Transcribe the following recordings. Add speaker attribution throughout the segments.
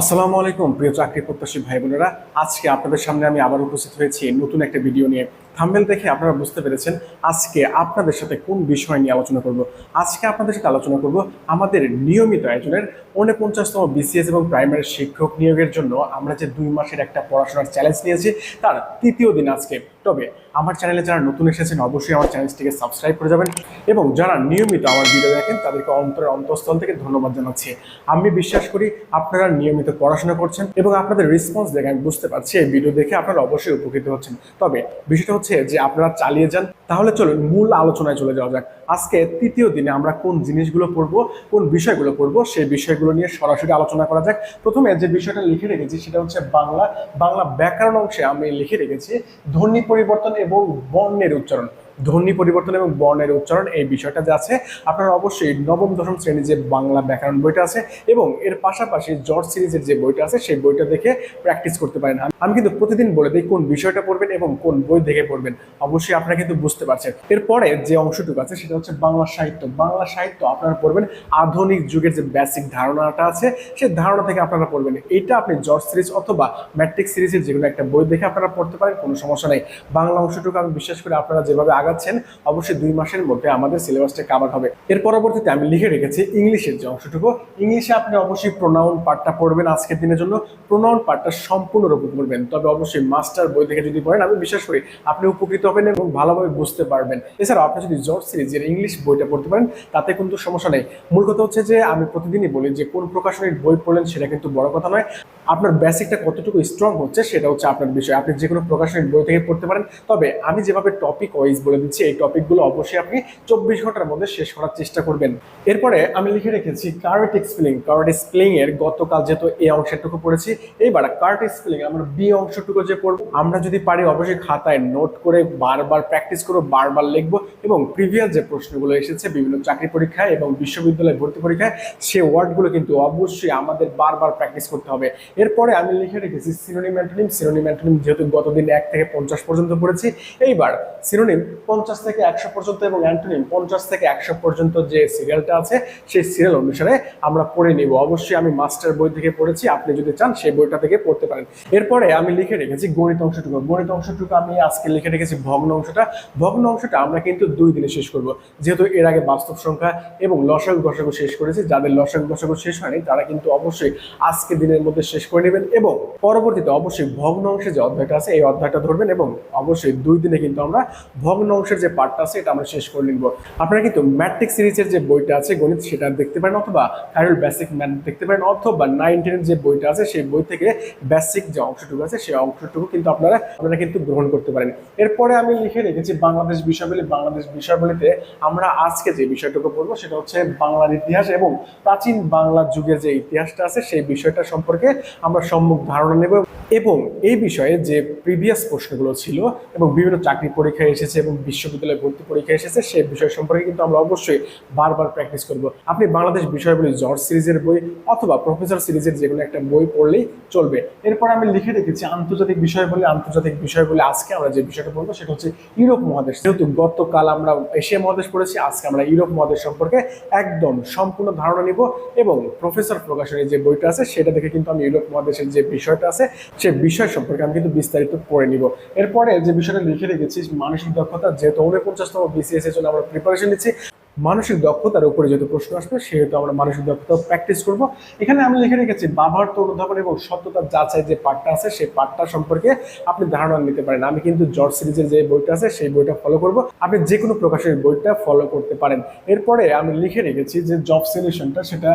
Speaker 1: আসসালামু আলাইকুম, প্রিয় চাকরি প্রত্যাশী ভাই বোনেরা আজকে আপনাদের সামনে আমি আবার উপস্থিত হয়েছি নতুন একটা ভিডিও নিয়ে। থাম্বেল দেখে আপনারা বুঝতে পেরেছেন আজকে আপনাদের সাথে কোন বিষয় নিয়ে আলোচনা করব। আজকে আপনাদের সাথে আলোচনা করব আমাদের নিয়মিত আয়োজনের উনপঞ্চাশতম বিসিএস এবং প্রাইমারি শিক্ষক নিয়োগের জন্য আমরা যে দুই মাসের একটা পড়াশোনার চ্যালেঞ্জ নিয়েছি, তার তৃতীয় দিন আজকে। তবে আমার চ্যানেলে যারা নতুন এসেছেন, অবশ্যই আমার চ্যানেলটিকে সাবস্ক্রাইব করে যাবেন এবং যারা নিয়মিত আমার ভিডিও দেখেন, তাদেরকে অন্তরের অন্তঃস্থল থেকে ধন্যবাদ জানাচ্ছি। আমি বিশ্বাস করি আপনারা নিয়মিত পড়াশোনা করছেন এবং আপনাদের রেসপন্স দেখে আমি বুঝতে পারছি, এই ভিডিও দেখে আপনারা অবশ্যই উপকৃত হচ্ছেন। তবে বিষয়টা হচ্ছে যে আপনারা চালিয়ে যান, তাহলে চলুন মূল আলোচনায় চলে যাওয়া যাক। আজকে তৃতীয় দিনে আমরা কোন জিনিসগুলো পড়ব, কোন বিষয়গুলো পড়ব, সেই বিষয়গুলো নিয়ে সরাসরি আলোচনা করা যাক। প্রথমে যে বিষয়টা লিখে রেখেছি সেটা হচ্ছে বাংলা বাংলা ব্যাকরণ অংশে আমি লিখে রেখেছি, ধ্বনি পরিবর্তন এবং বর্ণের উচ্চারণ। ধ্বনি পরিবর্তন এবং বর্ণের উচ্চারণ এই বিষয়টা যে আছে, আপনারা অবশ্যই নবম, দশম শ্রেণির যে বাংলা ব্যাকরণ বইটা আছে এবং এর পাশাপাশি জর্জ সিরিজের যে বইটা আছে, সেই বইটা দেখে প্র্যাকটিস করতে পারেন। আমি কিন্তু প্রতিদিন বলে দিই কোন বিষয়টা পড়বেন এবং কোন বই দেখে পড়বেন। অবশ্যই আপনারা কিন্তু বুঝতে পারছেন। এরপরে যে অংশটুকু আছে, সেটা হচ্ছে বাংলা সাহিত্য। বাংলা সাহিত্য আপনারা পড়বেন আধুনিক যুগের যে বেসিক ধারণাটা আছে সেই ধারণা থেকে আপনারা পড়বেন। এটা আপনি জর্জ সিরিজ অথবা ম্যাট্রিক সিরিজের যেগুলো একটা বই দেখে আপনারা পড়তে পারেন, কোনো সমস্যা নেই। বাংলা অংশটুকু আমি বিশ্বাস করি আপনারা যেভাবে আগাচ্ছেন অবশ্যই দুই মাসের মধ্যে আমাদের সিলেবাসটা কাভার হবে। এর পরবর্তীতে আমি লিখে রেখেছি ইংলিশের যে অংশটুকু। ইংলিশে আপনি অবশ্যই প্রোনাউন পার্টটা পড়বেন আজকের দিনের জন্য। প্রোনাউন পার্টটা সম্পূর্ণরূপে পড়বেন। তবে অবশ্যই মাস্টার বই থেকে যদি পড়েন, আমি বিশ্বাস করি আপনি উপকৃত হবেন এবং ভালোভাবে বুঝতে পারবেন। এছাড়াও আপনি যদি জর্জ সিরিজের ইংলিশ বইটা পড়তে পারেন, তাতে কিন্তু সমস্যা নেই। মূল কথা হচ্ছে যে, আমি প্রতিদিনই বলি যে, কোন প্রকাশনীর বই পড়লেন সেটা কিন্তু বড় কথা নয়। আপনার বেসিকটা কতটুকু স্ট্রং হচ্ছে সেটা হচ্ছে আপনার বিষয়। আপনি যে কোনো প্রকাশনীর বই থেকে পড়তে পারেন। তবে আমি যেভাবে টপিক ওয়াইজ বলে দিচ্ছি, এই টপিকগুলো অবশ্যই আপনি চব্বিশ ঘণ্টার মধ্যে শেষ করার চেষ্টা করবেন। এরপরে আমি লিখে রেখেছি কার্ট স্পেলিং। কার্ট স্পেলিং এর গতকাল যেহেতু এই অংশটুকু পড়েছি, এইবার কার্ট স্পেলিং, আমরা বি অংশটুকু যে পড়ব, আমরা যদি পারি অবশ্যই খাতায় নোট করে বারবার প্র্যাকটিস করব, বারবার লিখব এবং প্রিভিয়াস যে প্রশ্নগুলো এসেছে, বিভিন্ন চাকরি পরীক্ষায় এবং বিশ্ববিদ্যালয় ভর্তি পরীক্ষায়, সে ওয়ার্ডগুলো কিন্তু অবশ্যই আমাদের বারবার প্র্যাকটিস করতে হবে। এরপরে আমি লিখে রেখেছি সিনোনিম অ্যান্টোনিম যেহেতু গতদিন এক থেকে পঞ্চাশ পর্যন্ত পড়েছি, এইবার সিনোনিম পঞ্চাশ থেকে একশো পর্যন্ত এবং অ্যান্টোনিম পঞ্চাশ থেকে একশো পর্যন্ত যে সিরিয়ালটা আছে, সেই সিরিয়াল অনুসারে আমরা পড়ে নিব। অবশ্যই আমি মাস্টার বই থেকে পড়েছি, আপনি যদি চান সেই বইটা থেকে পড়তে পারেন। এরপরে আমি লিখে রেখেছি গণিত অংশটুকু। গণিত অংশটুকু আমি আজকে লিখে রেখেছি ভগ্ন অংশটা। ভগ্ন অংশটা আমরা কিন্তু দুই দিনে শেষ করব। যেহেতু এর আগে বাস্তব সংখ্যা এবং লসাগু গসাগু শেষ করেছি, যাদের লসাগু গসাগু শেষ হয়নি, তারা কিন্তু অবশ্যই আজকে দিনের মধ্যে শেষ করে নেবেন এবং পরবর্তীতে অবশ্যই ভগ্ন অংশে যে অধ্যায়টা আছে, এই অধ্যায়টা ধরবেন এবং অবশ্যই দুই দিনে কিন্তু আমরা ভগ্ন অংশের যে পার্টটা আছে, এটা আমরা শেষ করে নিব। আপনারা কিন্তু ম্যাট্রিক সিরিজের যে বইটা আছে, গণিত সেটা দেখতে পারেন অথবা কারোর বেসিক ম্যাথ দেখতে পারেন, অথবা নাইন টেনের যে বইটা আছে, সেই বই থেকে বেসিক যে অংশটুকু আছে, সেই অংশটুকু কিন্তু আপনারা আপনারা কিন্তু গ্রহণ করতে পারেন। এরপরে আমি লিখে রেখেছি বাংলাদেশ বিষয়বলী। বাংলাদেশ বিষয়বলীতে আমরা আজকে যে বিষয়টুকু পড়ব, সেটা হচ্ছে বাংলার ইতিহাস এবং প্রাচীন বাংলা যুগের যে ইতিহাসটা আছে, সেই বিষয়টা সম্পর্কে আমরা সম্মুখ ধারণা নেব। এবং এই বিষয়ে যে প্রিভিয়াস প্রশ্নগুলো ছিল এবং বিভিন্ন চাকরি পরীক্ষায় এসেছে এবং বিশ্ববিদ্যালয় ভর্তি পরীক্ষায় এসেছে সেই বিষয় সম্পর্কে কিন্তু আমরা অবশ্যই বারবার প্র্যাকটিস করব। আপনি বাংলাদেশ বিষয়গুলি জর্জ সিরিজের বই অথবা প্রফেসর সিরিজের যে কোনো একটা বই পড়লেই চলবে। এরপর আমি লিখে রেখেছি আন্তর্জাতিক বিষয় বলে আন্তর্জাতিক বিষয় বলে আজকে আমরা যে বিষয়টা বলব সেটা হচ্ছে ইউরোপ মহাদেশ। যেহেতু গতকাল আমরা এশিয়া মহাদেশ পড়েছি, আজকে আমরা ইউরোপ মহাদেশ সম্পর্কে একদম সম্পূর্ণ ধারণা নিব এবং প্রফেসর প্রকাশনের যে বইটা আছে, সেটা দেখে কিন্তু আমি ইউরোপ মহাদেশের যে বিষয়টা আছে সেই বিষয় সম্পর্কে আমি কিন্তু বিস্তারিত পড়ে নিব। এরপরে যে বিষয়টা লিখে রেখেছি, মানসিক দক্ষতা যেহেতু উনপঞ্চাশতম বিসিএস এর জন্য আমরা প্রিপারেশন নিচ্ছি। মানসিক দক্ষতার উপরে যেহেতু প্রশ্ন আসবে, সেহেতু আমরা মানসিক দক্ষতা প্র্যাকটিস করব। এখানে আমি লিখে রেখেছি, বাবার অনুধাবন এবং সত্যতার যাচাই যে পার্টটা আছে সেই পার্টটা সম্পর্কে আপনি ধারণা নিতে পারেন। আমি কিন্তু জর্জ সিরিজের যে বইটা আছে, সেই বইটা ফলো করব। আপনি যে কোনো প্রকাশের বইটা ফলো করতে পারেন। এরপরে আমি লিখে রেখেছি যে জব সলিউশনটা সেটা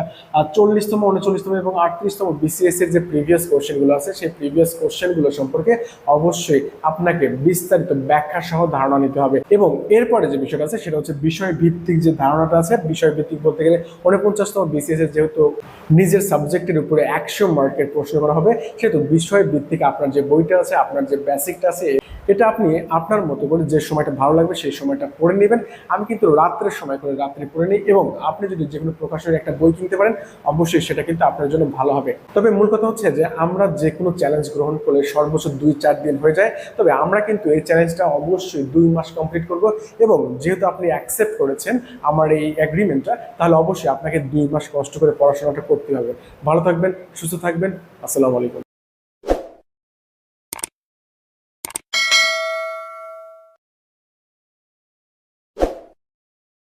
Speaker 1: চল্লিশতম, উনচল্লিশতম এবং আটত্রিশতম বিসিএস এর যে প্রিভিয়াস কোশ্চেনগুলো আছে, সেই প্রিভিয়াস কোশ্চেনগুলো সম্পর্কে অবশ্যই আপনাকে বিস্তারিত ব্যাখ্যা সহ ধারণা নিতে হবে। এবং এরপরে যে বিষয়টা আছে, সেটা হচ্ছে বিষয় ভিত্তিক যে ধারণাটা আছে বিষয় ভিত্তিক বলতে গেলে উনপঞ্চাশতম বিসিএস এর যেহেতু নিজের সাবজেক্টের উপরে একশো মার্কের প্রশ্ন করা হবে, সেহেতু বিষয় ভিত্তিক আপনার যে বইটা আছে, আপনার যে বেসিকটা আছে এটা আপনি আপনার মতো করে যে সময়টা ভালো লাগবে সেই সময়টা পড়ে নেবেন। আমি কিন্তু রাত্রের সময় করে রাত্রে পড়ে নিই এবং আপনি যদি যে কোনো প্রকাশনের একটা বই কিনতে পারেন, অবশ্যই সেটা কিন্তু আপনার জন্য ভালো হবে। তবে মূল কথা হচ্ছে যে, আমরা যে কোনো চ্যালেঞ্জ গ্রহণ করলে সর্বোচ্চ দুই চার দিন হয়ে যায়। তবে আমরা কিন্তু এই চ্যালেঞ্জটা অবশ্যই দুই মাস কমপ্লিট করব এবং যেহেতু আপনি অ্যাকসেপ্ট করেছেন আমার এই অ্যাগ্রিমেন্টটা তাহলে অবশ্যই আপনাকে দুই মাস কষ্ট করে পড়াশোনাটা করতে হবে। ভালো থাকবেন, সুস্থ থাকবেন। আসসালামু আলাইকুম।